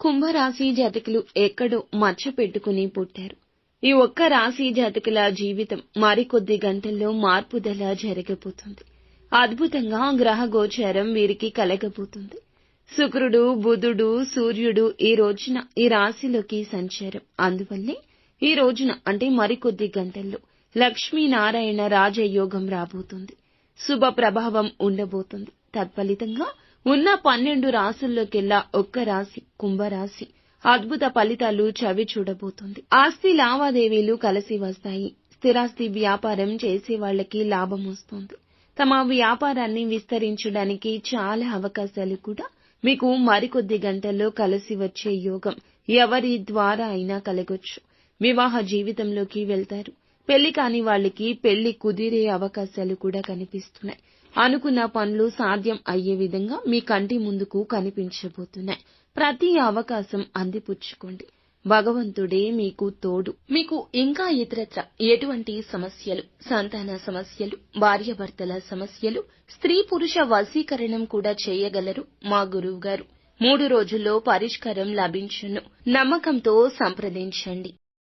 కుంభరాశి జాతకులు ఎక్కడో మచ్చ పెట్టుకుని పుట్టారు. ఈ ఒక్క రాశి జాతకుల జీవితం మరికొద్ది గంటల్లో మార్పుదల జరగబోతుంది. అద్భుతంగా గ్రహ గోచారం వీరికి కలగబోతుంది. శుక్రుడు బుధుడు సూర్యుడు ఈ రోజున ఈ రాశిలోకి సంచారం. అందువల్లే ఈ రోజున అంటే మరికొద్ది గంటల్లో లక్ష్మీనారాయణ రాజయోగం రాబోతుంది. శుభ ప్రభావం ఉండబోతుంది. తత్ఫలితంగా ఉన్న పన్నెండు రాసుల్లోకెల్లా ఒక్క రాశి కుంభరాశి. అద్భుత ఫలితాలు చవి చూడబోతుంది. ఆస్తి లావాదేవీలు కలిసి వస్తాయి. స్థిరాస్తి వ్యాపారం చేసే వాళ్ళకి లాభం వస్తుంది. తమ వ్యాపారాన్ని విస్తరించడానికి చాలా అవకాశాలు కూడా మీకు మరికొద్ది గంటల్లో కలిసి వచ్చే యోగం ఎవరి ద్వారా అయినా కలగొచ్చు. వివాహ జీవితంలోకి వెళ్తారు. పెళ్ళి కాని వాళ్ళకి పెళ్ళి కుదిరే అవకాశాలు కూడా కనిపిస్తున్నాయి. అనుకున్న పనులు సాధ్యం అయ్యే విధంగా మీ కంటి ముందుకు కనిపించబోతున్నాయి. ప్రతి అవకాశం అందిపుచ్చుకోండి. భగవంతుడే మీకు తోడు. మీకు ఇంకా ఇతరత్ర ఎటువంటి సమస్యలు సంతాన సమస్యలు భార్యాభర్తల సమస్యలు స్త్రీ పురుష వశీకరణం కూడా చేయగలరు మా గురువు గారు మూడు రోజుల్లో పరిష్కారం లభించును. నమ్మకంతో సంప్రదించండి.